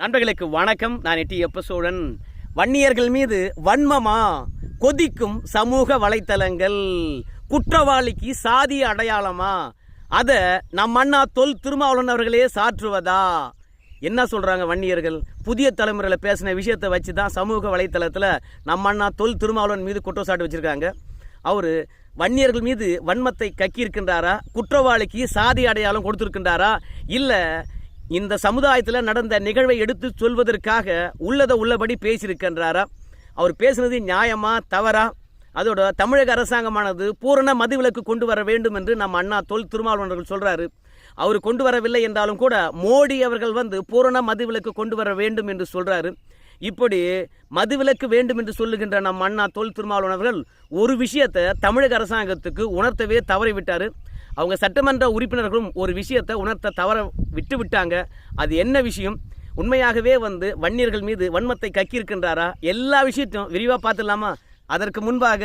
நண்பர்களுக்கு வணக்கம். நான் எட்டி எப்ப சோழன் வன்னியர்கள் மீது வன்மமா? கொதிக்கும் சமூக வலைத்தளங்கள். குற்றவாளிக்கு சாதி அடையாளமா? அதை நம் அண்ணா தொல் திருமாவளவன் அவர்களே சாற்றுவதா? என்ன சொல்கிறாங்க வன்னியர்கள்? புதிய தலைமுறையில் பேசின விஷயத்தை வச்சு தான் சமூக வலைத்தளத்தில் நம்ம அண்ணா தொல் திருமாவளவன் மீது குற்றச்சாட்டு வச்சுருக்காங்க. அவர் வன்னியர்கள் மீது வன்மத்தை கக்கியிருக்கின்றாரா? குற்றவாளிக்கு சாதி அடையாளம் கொடுத்துருக்கின்றாரா? இல்லை இந்த சமுதாயத்தில் நடந்த நிகழ்வை எடுத்து சொல்வதற்காக உள்ளதை உள்ளபடி பேசியிருக்கின்றாரா? அவர் பேசுனது நியாயமா தவறா? அதோட தமிழக அரசாங்கமானது பூரண மதுவிலக்கு கொண்டு வர வேண்டும் என்று நம்ம அண்ணா தொல் திருமாவளவர்கள் அவர்கள் சொல்றாரு. அவர் கொண்டு வரவில்லை என்றாலும் கூட மோடி அவர்கள் வந்து பூரண மதுவிலக்கு கொண்டு வர வேண்டும் என்று சொல்றாரு. இப்படி மதுவிலக்கு வேண்டும் என்று சொல்லுகின்ற நம் அண்ணா தொல் திருமாவளவர்கள் ஒரு விஷயத்தை தமிழக அரசாங்கத்துக்கு உணர்த்தவே தவறிவிட்டார். அவங்க சட்டமன்ற உறுப்பினர்களும் ஒரு விஷயத்தை உணர்த்த தவற விட்டு விட்டாங்க. அது என்ன விஷயம்? உண்மையாகவே வந்து வன்னியர்கள் மீது வன்மத்தை கக்கியிருக்கின்றாரா? எல்லா விஷயத்தையும் விரிவாக பார்த்துடலாமா? அதற்கு முன்பாக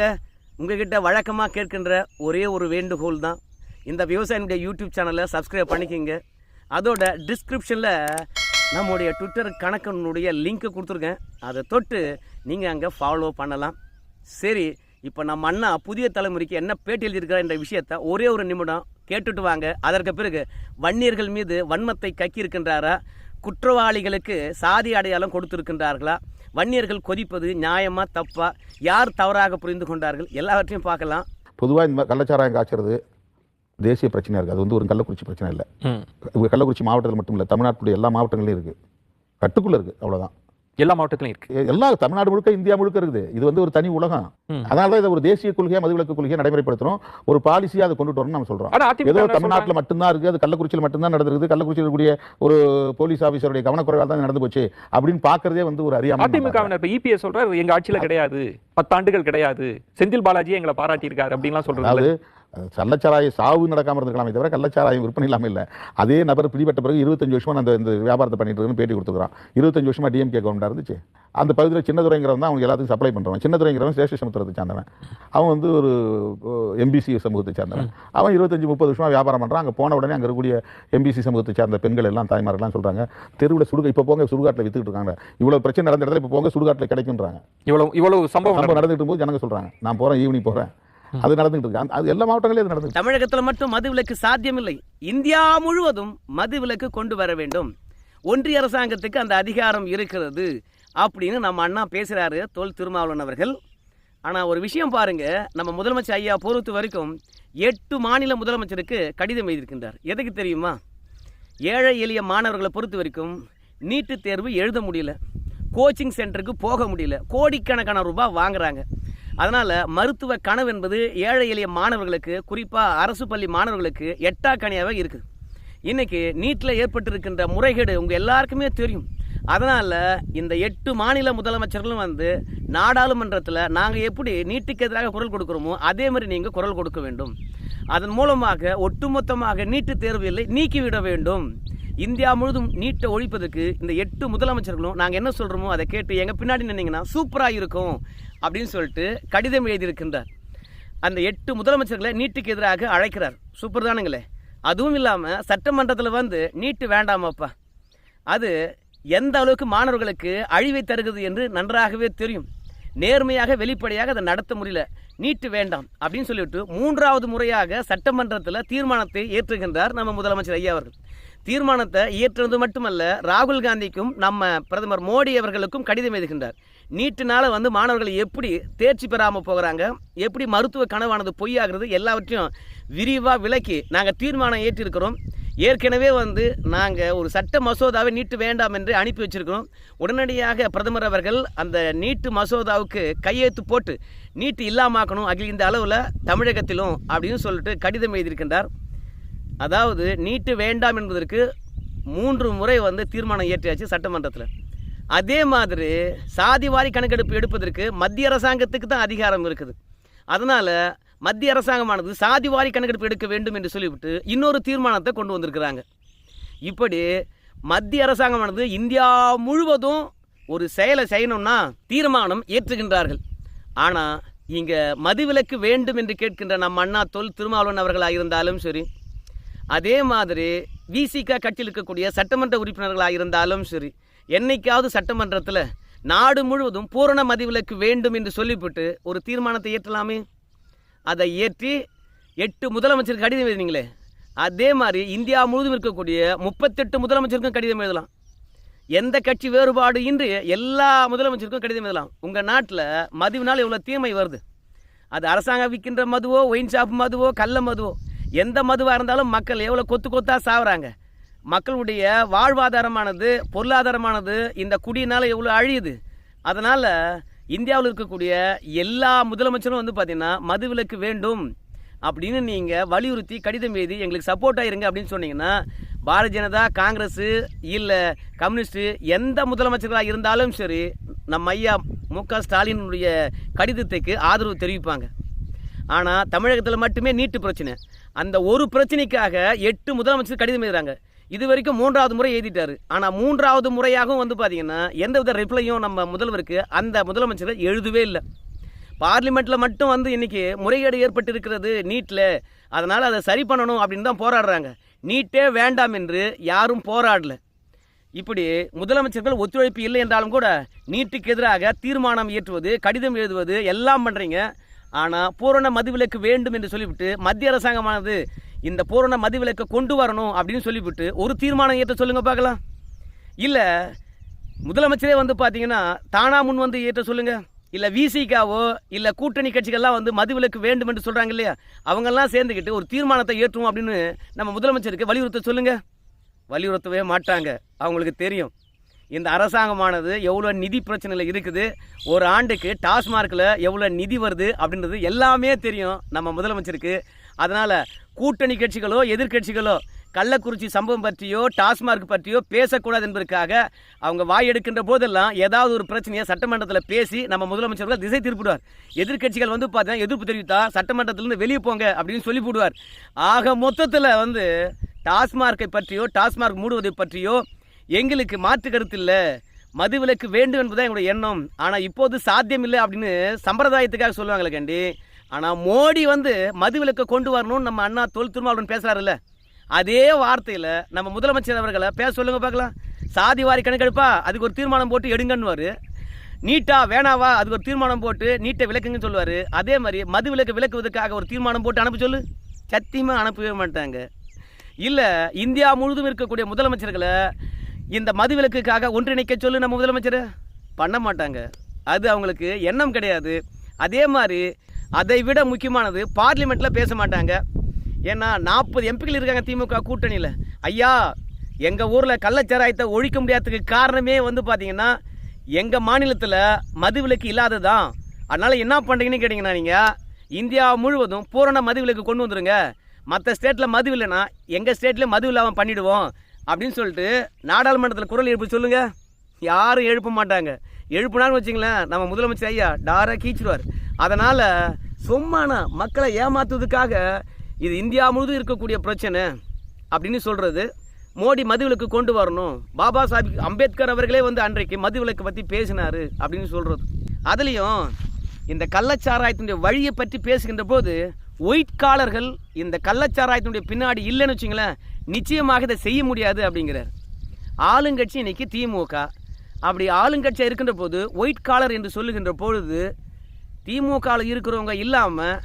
உங்ககிட்ட வழக்கமாக கேட்கின்ற ஒரே ஒரு வேண்டுகோள் தான். இந்த விவசாயினுடைய யூடியூப் சேனலை சப்ஸ்கிரைப் பண்ணிக்கிங்க. அதோட டிஸ்கிரிப்ஷனில் நம்முடைய ட்விட்டர் கணக்கனுடைய லிங்க்கை கொடுத்துருக்கேன். அதை தொட்டு நீங்கள் அங்கே ஃபாலோ பண்ணலாம். சரி இப்போ நம்ம அண்ணா புதிய தலைமுறைக்கு என்ன பேட்டி எழுதியிருக்கார் என்ற விஷயத்த ஒரே ஒரு நிமிடம் கேட்டுட்டு வாங்க. அதற்கு பிறகு வன்னியர்கள் மீது வன்மத்தை கக்கியிருக்கின்றாரா? குற்றவாளிகளுக்கு சாதி அடையாளம் கொடுத்திருக்கின்றார்களா? வன்னியர்கள் கொதிப்பது நியாயமா தப்பா? யார் தவறாக புரிந்து கொண்டார்கள்? எல்லாவற்றையும் பார்க்கலாம். பொதுவாக இந்த மாதிரி கள்ளச்சாராயம் காய்ச்சறது தேசிய பிரச்சனையாக இருக்குது அது வந்து ஒரு கள்ளக்குறிச்சி பிரச்சனை இல்லை. கள்ளக்குறிச்சி மாவட்டத்தில் மட்டும் இல்லை தமிழ்நாட்டுடைய எல்லா மாவட்டங்களையும் இருக்குது கட்டுக்குள்ளே இருக்குது அவ்வளோதான் எல்லா மாவட்டத்திலும் இருக்கு. எல்லா தமிழ்நாடு முழுக்க இந்தியா முழுக்க இருக்குது. இது வந்து ஒரு தனி உலகம். அதனால தான் இதை ஒரு தேசிய கொள்கையா மதுவிலக்கு கொள்கையை நடைமுறைப்படுத்துறோம். ஒரு பாலிசியாக அதை கொண்டுட்டு வரணும்னு நம்ம சொல்றோம். ஏதோ தமிழ்நாட்டில்? மட்டும்தான் இருக்கு அது கள்ளக்குறிச்சியில் மட்டும்தான் நடந்திருக்குது கள்ளக்குறிச்சியில் இருக்கக்கூடிய ஒரு போலீஸ் ஆஃபீஸருடைய கவனக்குறைவால் தான் நடந்து போச்சு அப்படின்னு பார்க்கறதே வந்து ஒரு அறியாமல் அதிமுகவினர் இப்ப இபிஎஸ் சொல்றாரு எங்க ஆட்சியில கிடையாது. பத்தாண்டுகள் கிடையாது. செந்தில் பாலாஜி எங்களை பாராட்டி இருக்காரு அப்படின்லாம் அஹ், கள்ளச்சாராய சாவு நடக்காம இருந்திருக்கலாமே தவிர கள்ளச்சாராயம் விற்பனை இல்லாமல் இல்லை. அதே நபர் பிடிபட்ட பிறகு இருபத்தஞ்சு வருஷமா நான் அந்த இந்த வியாபாரத்தை பண்ணிட்டு இருக்கேன்னு பேட்டி கொடுத்துக்கிறான். இருபத்தஞ்சு வருஷமா டிஎம்கே கவர்மெண்ட் இருந்துச்சு. அந்த பகுதியில் சின்னதுரைங்கிறவன் தான் அவங்க எல்லாத்துக்கும் சப்ளை பண்ணுறவன் சின்னதுரைங்கிறவன் சேஷ சமுத்திரத்தை சார்ந்தவன். அவன் வந்து ஒரு எம்பிசி சமூகத்தை சார்ந்தவன். அவன் இருபத்தஞ்சு முப்பது வருஷமா வியாபாரம் பண்ணுறான் அங்கே போன உடனே அங்கே இருக்கக்கூடிய எம்பிசி சமூகத்தை சார்ந்த பெண்கள் எல்லாம் தாய்மார்கள்லாம் சொல்றாங்க தெருவில் சுடுக இப்போ போங்க சுடுகாட்டில் வித்துக்கிட்டு இருக்காங்க. இவ்வளவு பிரச்சனை நடந்த இடத்துல இப்போ போங்க சுடுகாட்டில் கிடைக்குன்றாங்க இவ்வளவு இவ்வளவு சம்பவம் நடந்துட்டு போது ஜனங்க சொல்றாங்க நான் போறேன் ஈவினிங் போறேன். அது நடந்துட்டு இருக்கு. அது எல்லா மாவட்டங்களையும் அது நடந்துட்டு தமிழகத்தில் மட்டும் மதுவிலக்கு சாத்தியமில்லை. இந்தியா முழுவதும் மதுவிலக்கு கொண்டு வர வேண்டும். ஒன்றிய அரசாங்கத்துக்கு அந்த அதிகாரம் இருக்கிறது அப்படின்னு நம்ம அண்ணா பேசுறாரு தொல் திருமாவளவன் அவர்கள். ஆனால் ஒரு விஷயம் பாருங்க. நம்ம முதலமைச்சர் ஐயா பொறுத்த வரைக்கும் எட்டு மாநில முதலமைச்சருக்கு கடிதம் எழுதியிருக்கின்றார். எதுக்கு தெரியுமா? ஏழை எளிய மாணவர்களை பொறுத்த வரைக்கும் நீட்டு தேர்வு எழுத முடியல. கோச்சிங் சென்டருக்கு போக முடியல. கோடிக்கணக்கான ரூபாய் வாங்குறாங்க. அதனால் மருத்துவ கனவு என்பது ஏழை எளிய மாணவர்களுக்கு குறிப்பாக அரசு பள்ளி மாணவர்களுக்கு எட்டா கனியாகவே இருக்குது. இன்றைக்கி நீட்டில் ஏற்பட்டிருக்கின்ற முறைகேடு உங்கள் எல்லாருக்குமே தெரியும். அதனால் இந்த எட்டு மாநில முதலமைச்சர்களும் வந்து நாடாளுமன்றத்தில் நாங்கள் எப்படி நீட்டுக்கு எதிராக குரல் கொடுக்குறோமோ அதே மாதிரி நீங்கள் குரல் கொடுக்க வேண்டும். அதன் மூலமாக ஒட்டுமொத்தமாக நீட்டு தேர்வு இல்லை நீக்கிவிட வேண்டும். இந்தியா முழுதும் நீட்டை ஒழிப்பதற்கு இந்த எட்டு முதலமைச்சர்களும் நாங்கள் என்ன சொல்கிறோமோ அதை கேட்டு எங்கள் பின்னாடி நின்னீங்கன்னா சூப்பராக இருக்கும். அப்படின்னு சொல்லிட்டு கடிதம் எழுதியிருக்கின்றார். அந்த எட்டு முதலமைச்சர்களை நீட்டுக்கு எதிராக அழைக்கிறார். சூப்பர் தானுங்களே அதுவும் இல்லாமல் சட்டமன்றத்தில் வந்து நீட்டு வேண்டாமாப்பா. அது எந்த அளவுக்கு மாணவர்களுக்கு அழிவை தருகிறது என்று நன்றாகவே தெரியும். நேர்மையாக வெளிப்படையாக அதை நடத்த முடியல. நீட்டு வேண்டாம் அப்படின்னு சொல்லிவிட்டு மூன்றாவது முறையாக சட்டமன்றத்தில் தீர்மானத்தை ஏற்றுகின்றார் நம்ம முதலமைச்சர் ஐயா அவர்கள். தீர்மானத்தை இயற்றுவது மட்டுமல்ல ராகுல் காந்திக்கும் நம்ம பிரதமர் மோடி அவர்களுக்கும் கடிதம் எழுதுகின்றார். நீட்டினால வந்து மாணவர்கள் எப்படி தேர்ச்சி பெறாமல் போகிறாங்க எப்படி மருத்துவ கனவானது பொய்யாகிறது எல்லாவற்றையும் விரிவாக விளக்கி நாங்கள் தீர்மானம் ஏற்றிருக்கிறோம். ஏற்கனவே வந்து நாங்கள் ஒரு சட்ட மசோதாவை நீட்டு வேண்டாம் என்று அனுப்பி வச்சிருக்கிறோம். உடனடியாக பிரதமர் அவர்கள் அந்த நீட்டு மசோதாவுக்கு கையெழுத்து போட்டு நீட்டு இல்லாமாக்கணும் அகில இந்த அளவில் தமிழகத்திலும் அப்படின்னு சொல்லிட்டு கடிதம் எழுதியிருக்கின்றார். அதாவது நீட்டு வேண்டாம் என்பதற்கு மூன்று முறை வந்து தீர்மானம் இயற்றியாச்சு சட்டமன்றத்தில். அதே மாதிரி சாதிவாரி கணக்கெடுப்பு எடுப்பதற்கு மத்திய அரசாங்கத்துக்கு தான் அதிகாரம் இருக்குது. அதனால் மத்திய அரசாங்கமானது சாதிவாரி கணக்கெடுப்பு எடுக்க வேண்டும் என்று சொல்லிவிட்டு இன்னொரு தீர்மானத்தை கொண்டு வந்திருக்கிறாங்க. இப்படி மத்திய அரசாங்கமானது இந்தியா முழுவதும் ஒரு செயலை செய்யணும்னா தீர்மானம் ஏற்றுகின்றார்கள். ஆனால் இங்கே மதுவிலக்கு வேண்டும் என்று கேட்கின்ற நம் அண்ணா தொல் திருமாவளவன் அவர்களாக இருந்தாலும் சரி அதே மாதிரி விசிக கட்சியில் இருக்கக்கூடிய சட்டமன்ற உறுப்பினர்களாக இருந்தாலும் சரி என்னைக்காவது சட்டமன்றத்தில் நாடு முழுவதும் பூரண மதிவிலக்கு வேண்டும் என்று சொல்லிவிட்டு ஒரு தீர்மானத்தை ஏற்றலாமே? அதை ஏற்றி எட்டு முதலமைச்சருக்கு கடிதம் எழுதினீங்களே? அதே மாதிரி இந்தியா முழுவதும் இருக்கக்கூடிய முப்பத்தெட்டு முதலமைச்சருக்கும் கடிதம் எழுதலாம். எந்த கட்சி வேறுபாடு இன்றி எல்லா முதலமைச்சருக்கும் கடிதம் எழுதலாம். உங்கள் நாட்டில் மதுவினால் இவ்வளோ தீமை வருது? அது அரசாங்கம் விற்கின்ற மதுவோ ஒயின் ஷாப் மதுவோ கள்ள மதுவோ எந்த மதுவாக இருந்தாலும் மக்கள் எவ்வளோ கொத்து கொத்தாக சாவுறாங்க? மக்களுடைய வாழ்வாதாரமானது பொருளாதாரமானது இந்த குடியினால் எவ்வளோ அழியுது? அதனால் இந்தியாவில் இருக்கக்கூடிய எல்லா முதலமைச்சரும் வந்து பார்த்திங்கன்னா மதுவிலக்கு வேண்டும் அப்படின்னு நீங்கள் வலியுறுத்தி கடிதம் எழுதி எங்களுக்கு சப்போர்ட்டாக இருங்க அப்படின்னு சொன்னீங்கன்னா பாரதிய ஜனதா காங்கிரஸ் இல்லை கம்யூனிஸ்ட்டு எந்த முதலமைச்சர்களாக இருந்தாலும் சரி நம்ம ஐயா மு க ஸ்டாலினுடைய கடிதத்துக்கு ஆதரவு தெரிவிப்பாங்க. ஆனால் தமிழகத்தில் மட்டுமே நீட்டு பிரச்சனை. அந்த ஒரு பிரச்சனைக்காக எட்டு முதலமைச்சர் கடிதம் எழுதுறாங்க. இது வரைக்கும் மூன்றாவது முறை எழுதிட்டாரு. ஆனால் மூன்றாவது முறையாகவும் வந்து பார்த்தீங்கன்னா எந்தவித ரிப்ளையும் நம்ம முதல்வருக்கு அந்த முதலமைச்சர் எழுதவே இல்லை. பார்லிமெண்ட்டில் மட்டும் வந்து இன்னைக்கு முறைகேடு ஏற்பட்டு இருக்கிறது நீட்டில் அதனால் அதை சரி பண்ணணும் அப்படின்னு தான் போராடுறாங்க. நீட்டே வேண்டாம் என்று யாரும் போராடல. இப்படி முதலமைச்சர்கள் ஒத்துழைப்பு இல்லை என்றாலும் கூட நீட்டுக்கு எதிராக தீர்மானம் இயற்றுவது கடிதம் எழுதுவது எல்லாம் பண்ணுறீங்க ஆனால் பூரண மதுவிலக்கு வேண்டும் என்று சொல்லிவிட்டு மத்திய அரசாங்கமானது இந்த பூரண மதுவிலக்கை கொண்டு வரணும் அப்படின்னு சொல்லிவிட்டு ஒரு தீர்மானம் ஏற்ற சொல்லுங்கள் பார்க்கலாம். இல்லை முதலமைச்சரே வந்து பார்த்தீங்கன்னா தானா முன் வந்து ஏற்ற சொல்லுங்கள் இல்லை விசிகாவோ இல்லை கூட்டணி கட்சிகள்லாம் வந்து மதுவிலக்கு வேண்டும் என்று சொல்கிறாங்க இல்லையா? அவங்கெல்லாம் சேர்ந்துக்கிட்டு ஒரு தீர்மானத்தை ஏற்றுவோம் அப்படின்னு நம்ம முதலமைச்சருக்கு வலியுறுத்த சொல்லுங்கள் வலியுறுத்தவே மாட்டாங்க. அவங்களுக்கு தெரியும். இந்த அரசாங்கமானது எவ்வளோ நிதி பிரச்சனையில் இருக்குது. ஒரு ஆண்டுக்கு டாஸ்மார்க்கில் எவ்வளோ நிதி வருது அப்படின்றது எல்லாமே தெரியும் நம்ம முதலமைச்சருக்கு. அதனால் கூட்டணி கட்சிகளோ எதிர்க்கட்சிகளோ கள்ளக்குறிச்சி சம்பவம் பற்றியோ டாஸ்மார்க் பற்றியோ பேசக்கூடாது என்பதற்காக அவங்க வாய் எடுக்கின்ற போதெல்லாம் ஏதாவது ஒரு பிரச்சனையை சட்டமன்றத்தில் பேசி நம்ம முதலமைச்சர்கள் திசை திருப்பிடுவார். எதிர்க்கட்சிகள் வந்து பார்த்தீங்கன்னா எதிர்ப்பு தெரிவித்தா சட்டமன்றத்திலிருந்து வெளியே போங்க அப்படின்னு சொல்லி போடுவார். ஆக மொத்தத்தில் வந்து டாஸ்மார்க்கை பற்றியோ டாஸ்மார்க் மூடுவதை பற்றியோ எங்களுக்கு மாற்று கருத்து இல்லை. மதுவிலக்கு வேண்டும் என்பதுதான் எங்களுடைய எண்ணம். ஆனால் இப்போது சாத்தியம் இல்லை அப்படின்னு சம்பிரதாயத்துக்காக சொல்லுவாங்களே கண்டி. ஆனால் மோடி வந்து மது விலக்கை கொண்டு வரணும்னு நம்ம அண்ணா தொல் திருமாவளவன் பேசுகிறாருல்ல அதே வார்த்தையில் நம்ம முதலமைச்சர் அவர்களை பேச சொல்லுங்க பார்க்கலாம். சாதி வாரி கணக்கெடுப்பா அதுக்கு ஒரு தீர்மானம் போட்டு எடுங்கன்னுவார். நீட்டா வேணாவா அதுக்கு ஒரு தீர்மானம் போட்டு நீட்டை விளக்குங்கன்னு சொல்லுவார். அதே மாதிரி மது விலக்கு விளக்குவதற்காக ஒரு தீர்மானம் போட்டு அனுப்ப சொல்லு. சத்தியமாக அனுப்பவே மாட்டாங்க. இல்லை இந்தியா முழுதும் இருக்கக்கூடிய முதலமைச்சர்களை இந்த மது விலக்குக்காக ஒன்றிணைக்க சொல்லு நம்ம முதலமைச்சர். பண்ண மாட்டாங்க. அது அவங்களுக்கு எண்ணம் கிடையாது. அதே மாதிரி அதை விட முக்கியமானது பார்லிமெண்ட்டில் பேச மாட்டாங்க. ஏன்னா நாற்பது எம்பிக்கள் இருக்காங்க திமுக கூட்டணியில். ஐயா எங்கள் ஊரில் கள்ளச்சாராயத்தை ஒழிக்க முடியாததுக்கு காரணமே வந்து பார்த்தீங்கன்னா எங்கள் மாநிலத்தில் மதுவிலக்கு இல்லாததான் அதனால் என்ன பண்ணுறீங்கன்னு கேட்டிங்கன்னா நீங்கள் இந்தியா முழுவதும் பூரண மதுவிலக்கு கொண்டு வந்துடுங்க மற்ற ஸ்டேட்டில் மது இல்லைன்னா எங்கள் ஸ்டேட்லேயும் மது இல்லாமல் பண்ணிவிடுவோம் அப்படின்னு சொல்லிட்டு நாடாளுமன்றத்தில் குரல் எழுப்பி சொல்லுங்கள் யாரும் எழுப்ப மாட்டாங்க. எழுப்புனான்னு வச்சிங்களேன் நம்ம முதலமைச்சர் ஐயா டாராக கீச்சிடுவார். அதனால் சும்மான மக்களை ஏமாத்துவதுக்காக இது இந்தியா முழுதும் இருக்கக்கூடிய பிரச்சனை அப்படின்னு சொல்கிறது மோடி மதுவிலக்கு கொண்டு வரணும். பாபா சாஹிப் அம்பேத்கர் அவர்களே வந்து அன்றைக்கு மதுவிலக்கு பற்றி பேசினார் அப்படின்னு சொல்கிறது அதுலேயும் இந்த கள்ளச்சாராயத்தினுடைய வழியை பற்றி பேசுகின்ற போது ஒயிட் காலர்கள் இந்த கள்ளச்சாராயத்தினுடைய பின்னாடி இல்லைன்னு வச்சுங்களேன் நிச்சயமாக இதை செய்ய முடியாது அப்படிங்கிறார். ஆளுங்கட்சி இன்றைக்கி திமுக. அப்படி ஆளுங்கட்சியாக இருக்கின்ற போது ஒயிட் காலர் என்று சொல்லுகின்ற பொழுது திமுகவில் இருக்கிறவங்க இல்லாமல்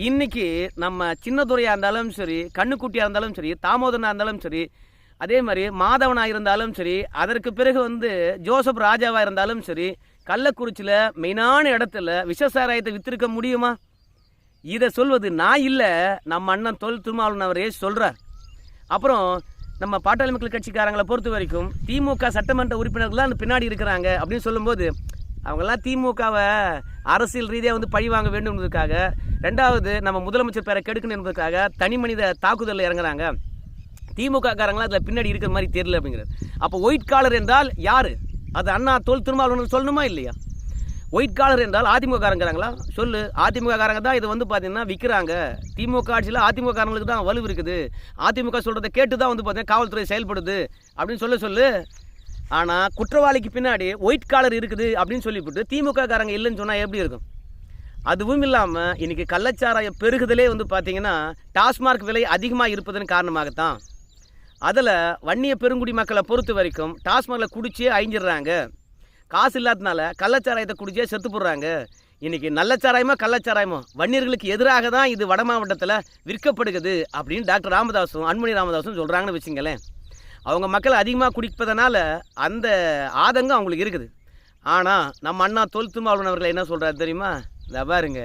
இன்னைக்கு நம்ம சின்னதுரையாக இருந்தாலும் சரி கண்ணுக்குட்டியாக இருந்தாலும் சரி தாமோதரனாக இருந்தாலும் சரி அதே மாதிரி மாதவனாக இருந்தாலும் சரி அதற்கு பிறகு வந்து ஜோசப் ராஜாவாக இருந்தாலும் சரி கள்ளக்குறிச்சியில் மெயினான இடத்துல விஷசாராயத்தை வித்திருக்க முடியுமா? இதை சொல்வது நான் இல்லை நம்ம அண்ணன் தொல் திருமாவளவன் அவரே சொல்கிறார் அப்புறம் நம்ம பாட்டாளி மக்கள் கட்சிக்காரங்களை பொறுத்த வரைக்கும் திமுக சட்டமன்ற உறுப்பினர்கள்லாம் அந்த பின்னாடி இருக்கிறாங்க அப்படின்னு சொல்லும்போது அவங்கெல்லாம் திமுகவை அரசியல் ரீதியாக வந்து பழி வாங்க வேண்டும் என்பதற்காக ரெண்டாவது நம்ம முதலமைச்சர் பேரை கெடுக்கணும் என்பதற்காக தனி மனித தாக்குதலில் இறங்குறாங்க. திமுக காரங்களாம் அதில் பின்னாடி இருக்கிற மாதிரி தெரியல அப்படிங்கிறது. அப்போ ஒயிட் காலர் என்றால் யார்? அது அண்ணா தொல் திருமாவளவன் சொல்லணுமா இல்லையா? ஒயிட் காலர் என்றால் அதிமுக காரங்கிறாங்களா சொல்லு. அதிமுக காரங்க தான் இதை வந்து பார்த்தீங்கன்னா விற்கிறாங்க திமுக ஆட்சியில் அதிமுக காரங்களுக்கு தான் வலு இருக்குது. அதிமுக சொல்கிறத கேட்டு தான் வந்து பார்த்தீங்கன்னா காவல்துறை செயல்படுது. அப்படின்னு சொல்ல சொல்லு. ஆனால் குற்றவாளிக்கு பின்னாடி ஒயிட் காலர் இருக்குது அப்படின்னு சொல்லிவிட்டு திமுக காரங்க இல்லைன்னு சொன்னால் எப்படி இருக்கும்? அதுவும் இல்லாமல் இன்னைக்கு கள்ளச்சாராயம் பெருகுதலே வந்து பார்த்தீங்கன்னா டாஸ்மார்க் விலை அதிகமாக இருப்பதன் காரணமாகத்தான். அதில் வன்னிய பெருங்குடி மக்களை பொறுத்த வரைக்கும் டாஸ்மார்க்கில் குடிச்சே அழிஞ்சிடுறாங்க. காசு இல்லாதனால கள்ளச்சாராயத்தை குடிச்சே செத்து போடுறாங்க. இன்றைக்கி நல்லச்சாராயமோ கள்ளச்சாராயமோ வன்னியர்களுக்கு எதிராக தான் இது வட மாவட்டத்தில் விற்கப்படுகிறது அப்படின்னு டாக்டர் ராமதாஸும் அன்மணி ராமதாஸும் சொல்கிறாங்கன்னு வச்சுங்களேன். அவங்க மக்கள் அதிகமாக குடிப்பதனால அந்த ஆதங்கம் அவங்களுக்கு இருக்குது. ஆனால் நம்ம அண்ணா தொல் திருமாவளவன் அவர்கள் என்ன சொல்கிறாரு தெரியுமா? இந்த பாருங்க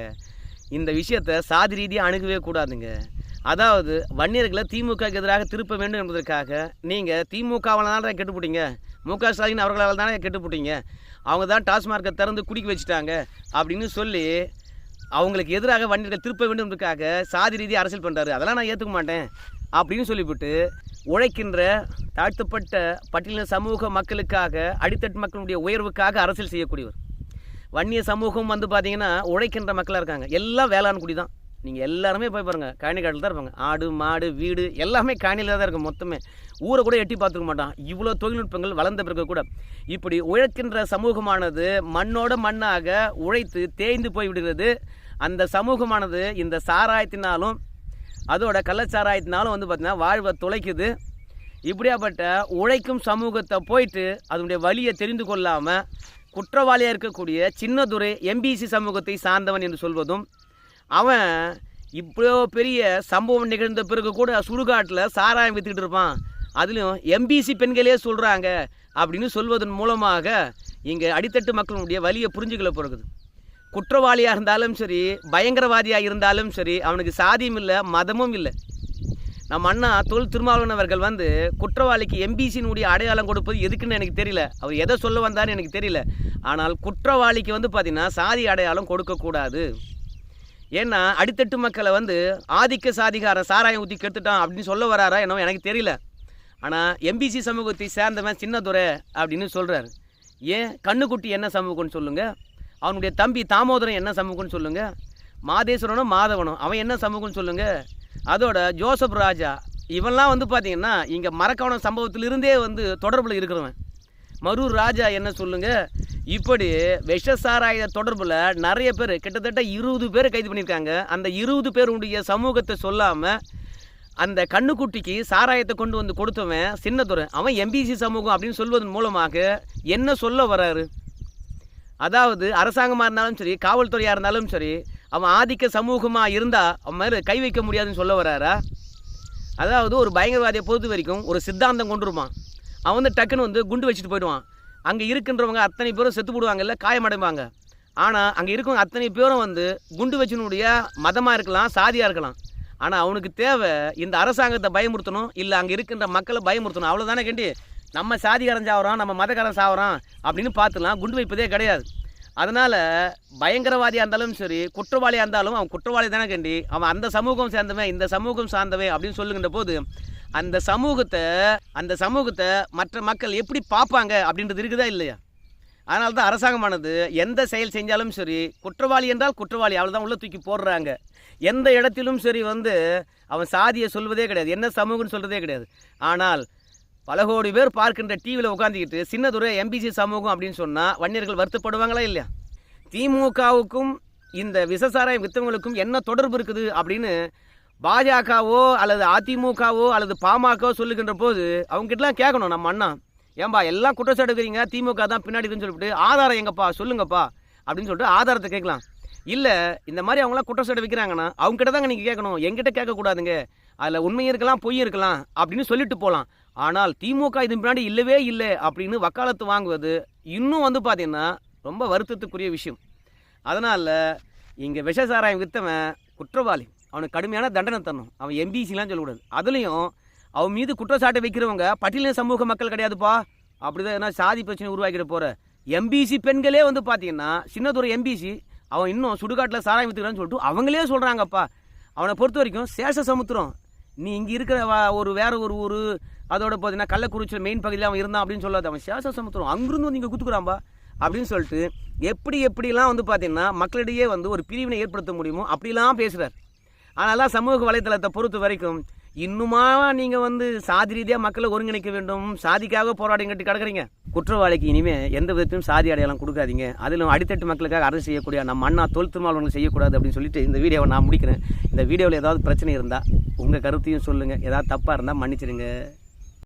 இந்த விஷயத்தை சாதி ரீதியாக அணுகவே கூடாதுங்க. அதாவது வன்னியர்களை திமுகவுக்கு எதிராக திருப்ப வேண்டும் என்பதற்காக நீங்கள் திமுகவால் தானே கெட்டுப்பட்டீங்க. மு க ஸ்டாலின் அவர்களால் தானே கெட்டுப்பட்டீங்க. அவங்க தான் டாஸ்மார்க்கை திறந்து குடிக்க வச்சுட்டாங்க அப்படின்னு சொல்லி அவங்களுக்கு எதிராக வன்னியர்கள் திருப்ப வேண்டும் என்பதற்காக சாதி ரீதியாக அரசியல் பண்ணுறாரு அதெல்லாம் நான் ஏற்றுக்க மாட்டேன் அப்படின்னு சொல்லிவிட்டு உழைக்கின்ற தாழ்த்தப்பட்ட பட்டியலின சமூக மக்களுக்காக அடித்தட்டு மக்களுடைய உயர்வுக்காக அரசியல் செய்யக்கூடியவர். வன்னிய சமூகம் வந்து பார்த்தீங்கன்னா உழைக்கின்ற மக்களாக இருக்காங்க. எல்லாம் வேளாண் குடி தான். நீங்கள் எல்லாருமே போய் பாருங்கள் காணிக்காட்டில் தான் இருப்பாங்க. ஆடு மாடு வீடு எல்லாமே காணியில் தான் இருக்கும் மொத்தமே. ஊரை கூட எட்டி பார்த்துக்க மாட்டான். இவ்வளோ தொழில்நுட்பங்கள் வளர்ந்த பிறகு கூட. இப்படி உழைக்கின்ற சமூகமானது மண்ணோட மண்ணாக உழைத்து தேய்ந்து போய் விடுகிறது. அந்த சமூகமானது இந்த சாராயத்தினாலும் அதோட கள்ளச்சாராயத்தினாலும் வந்து பார்த்தீங்கன்னா வாழ்வை துளைக்குது இப்படியாப்பட்ட உழைக்கும் சமூகத்தை போயிட்டு அதனுடைய வழியை தெரிந்து கொள்ளாமல் குற்றவாளியாக இருக்கக்கூடிய சின்னதுரை எம்பிசி சமூகத்தை சார்ந்தவன் என்று சொல்வதும் அவன் இவ்வளோ பெரிய சம்பவம் நிகழ்ந்த பிறகு கூட சுடுகாட்டில் சாராயம் வித்துக்கிட்டு இருப்பான். அதுலேயும் எம்பிசி பெண்களே சொல்கிறாங்க அப்படின்னு சொல்வதன் மூலமாக இங்கே அடித்தட்டு மக்களுடைய வலியை புரிஞ்சுக்கல பிறகுது. குற்றவாளியாக இருந்தாலும் சரி பயங்கரவாதியாக இருந்தாலும் சரி அவனுக்கு சாதியும் இல்லை மதமும் இல்லை. நம்ம அண்ணா தொல் திருமாவளவன் அவர்கள் வந்து குற்றவாளிக்கு எம்பிசியினுடைய அடையாளம் கொடுப்பது எதுக்குன்னு எனக்கு தெரியல. அவர் எதை சொல்ல வந்தான்னு எனக்கு தெரியல. ஆனால் குற்றவாளிக்கு வந்து பார்த்திங்கன்னா சாதி அடையாளம் கொடுக்கக்கூடாது ஏன்னா அடித்தட்டு மக்களை வந்து ஆதிக்க சாதிகாரன் சாராயம் ஊற்றி கெடுத்துட்டான் அப்படின்னு சொல்ல வராரா என்னவோ எனக்கு தெரியல. ஆனால் எம்பிசி சமூகத்தை சேர்ந்தவன் சின்னதுரை அப்படின்னு சொல்கிறார் ஏன் கண்ணுக்குட்டி என்ன சமூகம்னு சொல்லுங்கள் அவனுடைய தம்பி தாமோதரன் என்ன சமூகம்னு சொல்லுங்கள் மாதேஸ்வரனும் மாதவனும். அவன் என்ன சமூகம்னு சொல்லுங்கள் அதோட ஜோசப் ராஜா இவன்லாம் வந்து பார்த்தீங்கன்னா இங்கே மரக்கவனம் சம்பவத்திலிருந்தே வந்து தொடர்பில் இருக்கிறவன். மரூர் ராஜா என்ன சொல்லுங்க? இப்படி விஷ சாராய தொடர்பில் நிறைய பேர் கிட்டத்தட்ட இருபது பேர் கைது பண்ணியிருக்காங்க. அந்த இருபது பேருடைய சமூகத்தை சொல்லாமல் அந்த கண்ணுக்குட்டிக்கு சாராயத்தை கொண்டு வந்து கொடுத்தவன் சின்னதுரை. அவன் எம்பிசி சமூகம் அப்படின்னு சொல்வதன் மூலமாக என்ன சொல்ல வராரு? அதாவது அரசாங்கமாக இருந்தாலும் சரி காவல்துறையாக இருந்தாலும் சரி அவன் ஆதிக்க சமூகமாக இருந்தால் அவன் மேலே கை வைக்க முடியாதுன்னு சொல்ல வராரா? அதாவது ஒரு பயங்கரவாதியை பொறுத்த வரைக்கும் ஒரு சித்தாந்தம் கொண்டு அவன் வந்து டக்குன்னு வந்து குண்டு வச்சுட்டு போயிடுவான். அங்கே இருக்கின்றவங்க அத்தனை பேரும் செத்து போடுவாங்கல்ல காயமடைவாங்க ஆனால் அங்கே இருக்கவங்க அத்தனை பேரும் வந்து குண்டு வச்சினுடைய மதமாக இருக்கலாம் சாதியாக இருக்கலாம். ஆனால் அவனுக்கு தேவை இந்த அரசாங்கத்தை பயமுறுத்தணும் இல்லை அங்கே இருக்கின்ற மக்களை பயமுறுத்தணும். அவ்வளோதானே கண்டி? நம்ம சாதிகாரன் சாவறோம் நம்ம மதக்காரன் சாவறோம் அப்படின்னு பார்த்துலாம் குண்டு வைப்பதே கிடையாது. அதனால் பயங்கரவாதியாக இருந்தாலும் சரி குற்றவாளியாக இருந்தாலும் அவன் குற்றவாளி தானே கண்டி. அவன் அந்த சமூகம் சேர்ந்தவன் இந்த சமூகம் சார்ந்தவன் அப்படின்னு சொல்லுகின்ற போது அந்த சமூகத்தை அந்த சமூகத்தை மற்ற மக்கள் எப்படி பார்ப்பாங்க அப்படின்றது இருக்குதா இல்லையா? அதனால தான் அரசாங்கமானது எந்த செயல் செஞ்சாலும் சரி குற்றவாளி என்றால் குற்றவாளி அவள் தான் உள்ளே தூக்கி போடுறாங்க. எந்த இடத்திலும் சரி வந்து அவன் சாதியை சொல்வதே கிடையாது என்ன சமூகம்னு சொல்கிறதே கிடையாது. ஆனால் பல கோடி பேர் பார்க்கின்ற டிவியில் உட்காந்துக்கிட்டு சின்னதுரை எம்பிசி சமூகம் அப்படின்னு சொன்னால் வன்னியர்கள் வருத்தப்படுவாங்களா இல்லையா? திமுகவுக்கும் இந்த விசசாராயம் வித்தவங்களுக்கும் என்ன தொடர்பு இருக்குது அப்படின்னு பாஜகவோ அல்லது அதிமுகவோ அல்லது பாமகவோ சொல்லுகின்ற போது அவங்ககிட்டலாம் கேட்கணும் நம்ம அண்ணா. ஏன்பா எல்லாம் குற்றச்சாட்டு இருக்கிறீங்க திமுக தான் பின்னாடி இருக்குன்னு சொல்லிவிட்டு ஆதாரம் எங்கப்பா? சொல்லுங்கப்பா. அப்படின்னு சொல்லிட்டு ஆதாரத்தை கேட்கலாம். இல்லை இந்த மாதிரி அவங்களாம் குற்றச்சாட்டு வைக்கிறாங்கன்னா அவங்ககிட்ட தாங்க நீங்கள் கேட்கணும். எங்கிட்ட கேட்கக்கூடாதுங்க. அதில் உண்மையும் இருக்கலாம் பொய்யும் இருக்கலாம் அப்படின்னு சொல்லிட்டு போகலாம் ஆனால் திமுக இது பின்னாடி இல்லவே இல்லை அப்படின்னு வக்காலத்து வாங்குவது இன்னும் வந்து பார்த்தீங்கன்னா ரொம்ப வருத்தத்துக்குரிய விஷயம். அதனால் இங்கே விஷசாராயம் விற்றவன் குற்றவாளி. அவனுக்கு கடுமையான தண்டனை தரணும். அவன் எம்பிசிலாம் சொல்லக்கூடாது. அதுலேயும் அவன் மீது குற்றச்சாட்டை வைக்கிறவங்க பட்டியலின சமூக மக்கள் கிடையாதுப்பா. அப்படிதான் எதனா சாதி பிரச்சனை உருவாக்கிட போகிற எம்பிசி பெண்களே வந்து பார்த்தீங்கன்னா சின்னதுரை எம்பிசி அவன் இன்னும் சுடுகாட்டில் சாராயம் விற்றுக்கிறான்னு சொல்லிட்டு அவங்களே சொல்கிறாங்கப்பா அவனை பொறுத்த வரைக்கும் சேஷ சமுத்திரம். நீ இங்கே இருக்கிற ஒரு வேற ஒரு ஊர் அதோட பார்த்தீங்கன்னா கள்ளக்குறிச்சியில் மெயின் பகுதியில் அவன் இருந்தான் அப்படின்னு சொல்லாத. அவன் சேஷ சமுத்திரம். அங்கிருந்து வந்து இங்கே குத்துக்குறான்பா? அப்படின்னு சொல்லிட்டு எப்படி எப்படிலாம் வந்து பார்த்தீங்கன்னா மக்களிடையே வந்து ஒரு பிரிவினை ஏற்படுத்த முடியுமோ அப்படிலாம் பேசுகிறார் ஆனால் சமூக வலைத்தளத்தை பொறுத்த வரைக்கும் இன்னுமா நீங்கள் வந்து சாதி ரீதியாக மக்களை ஒருங்கிணைக்க வேண்டும்? சாதிக்காக போராடிங்கிட்டு கிடக்குறீங்க. குற்றவாளிக்கு இனிமே எந்த விதத்திலும் சாதி அடையாளம் கொடுக்காதீங்க. அதிலும் அடித்தட்டு மக்களுக்காக அரசு செய்யக்கூடிய நம்ம அண்ணா தொல் திருமாவளவர்கள் செய்யக்கூடாது அப்படின்னு சொல்லிட்டு இந்த வீடியோவை நான் முடிக்கிறேன். இந்த வீடியோவில் ஏதாவது பிரச்சனை இருந்தால் உங்கள் கருத்தையும் சொல்லுங்கள் ஏதாவது தப்பாக இருந்தால் மன்னிச்சிடுங்க.